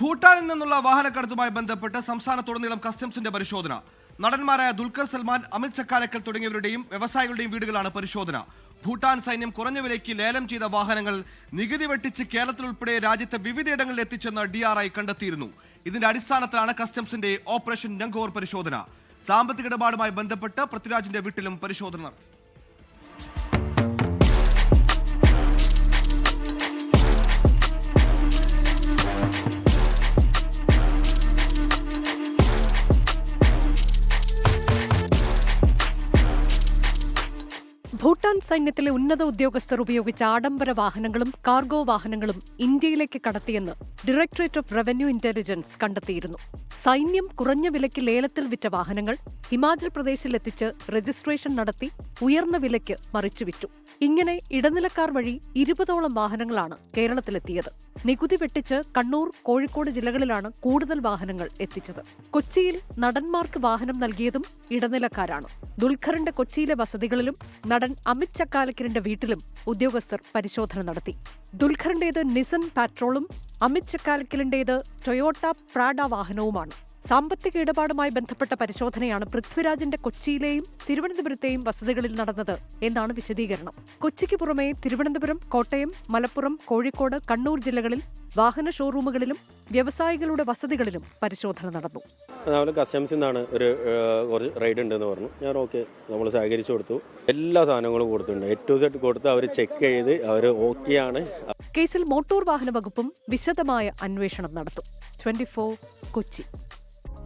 ഭൂട്ടാനിൽ നിന്നുള്ള വാഹനക്കടത്തുമായി ബന്ധപ്പെട്ട് സംസ്ഥാനത്തുടനീളം കസ്റ്റംസിന്റെ പരിശോധന. നടന്മാരായ ദുൽഖർ സൽമാൻ അമിത് ചക്കാലക്കൽ തുടങ്ങിയവരുടെയും വ്യവസായികളുടെയും വീടുകളാണ് പരിശോധന. ഭൂട്ടാൻ സൈന്യം കുറഞ്ഞ വിലയ്ക്ക് ലേലം ചെയ്ത വാഹനങ്ങൾ നികുതി വെട്ടിച്ച് കേരളത്തിൽ ഉൾപ്പെടെ രാജ്യത്തെ വിവിധയിടങ്ങളിൽ എത്തിച്ചെന്ന് ഡി ആർ ഐ കണ്ടെത്തിയിരുന്നു. ഇതിന്റെ അടിസ്ഥാനത്തിലാണ് കസ്റ്റംസിന്റെ ഓപ്പറേഷൻ നങ്കോർ പരിശോധന. സാമ്പത്തിക ഇടപാടുമായി ബന്ധപ്പെട്ട് പൃഥ്വിരാജിന്റെ വീട്ടിലും പരിശോധന നടത്തി. ഭൂട്ടാൻ സൈന്യത്തിലെ ഉന്നത ഉദ്യോഗസ്ഥർ ഉപയോഗിച്ച ആഡംബര വാഹനങ്ങളും കാർഗോ വാഹനങ്ങളും ഇന്ത്യയിലേക്ക് കടത്തിയെന്ന് ഡയറക്ടറേറ്റ് ഓഫ് റവന്യൂ ഇന്റലിജൻസ് കണ്ടെത്തിയിരുന്നു. സൈന്യം കുറഞ്ഞ വിലയ്ക്ക് ലേലത്തിൽ വിറ്റ വാഹനങ്ങൾ ഹിമാചൽ പ്രദേശിലെത്തിച്ച് രജിസ്ട്രേഷൻ നടത്തി ഉയർന്ന വിലയ്ക്ക് മറിച്ചുവിറ്റു. ഇങ്ങനെ ഇടനിലക്കാർ വഴി ഇരുപതോളം വാഹനങ്ങളാണ് കേരളത്തിലെത്തിയത്. നികുതി വെട്ടിച്ച് കണ്ണൂർ കോഴിക്കോട് ജില്ലകളിലാണ് കൂടുതൽ വാഹനങ്ങൾ എത്തിച്ചത്. കൊച്ചിയിൽ നടന്മാർക്ക് വാഹനം നൽകിയതും ഇടനിലക്കാരാണ്. ദുൽഖറിന്റെ കൊച്ചിയിലെ വസതികളിലും നടൻ അമിത് ചക്കാലക്കിരന്റെ വീട്ടിലും ഉദ്യോഗസ്ഥർ പരിശോധന നടത്തി. ദുൽഖറിന്റേത് നിസൻ പാട്രോളും അമിത് ചക്കാലക്കലിന്റേത് ടൊയോട്ട പ്രാഡ വാഹനവുമാണ്. സാമ്പത്തിക ഇടപാടുമായി ബന്ധപ്പെട്ട പരിശോധനയാണ് പൃഥ്വിരാജിന്റെ കൊച്ചിയിലെയും തിരുവനന്തപുരത്തെയും വസതികളിൽ നടന്നത് എന്നാണ് വിശദീകരണം. കൊച്ചിക്ക് പുറമെ തിരുവനന്തപുരം കോട്ടയം മലപ്പുറം കോഴിക്കോട് കണ്ണൂർ ജില്ലകളിൽ വാഹന ഷോറൂമുകളിലും വ്യവസായികളുടെ വസതികളിലും പരിശോധന നടന്നു. നമ്മൾ കസ്റ്റംസിൽ നിന്നാണ് ഒരു കുറച്ച് റൈഡ് ഉണ്ടെന്ന് പറഞ്ഞു. ഞാൻ ഓക്കെ നമ്മൾ സഹകരിച്ചു കൊടുത്തു. എല്ലാ സാധനങ്ങളും കൊടുത്തിട്ടുണ്ട്. എ ടു സെറ്റ് കൊടുത്ത് അവർ ചെക്ക് ചെയ്ത് അവർ ഓക്കെയാണ് കേസിൽ മോട്ടോർ വാഹന വകുപ്പും വിശദമായ അന്വേഷണം നടത്തും. ട്വന്റി കൊച്ചി.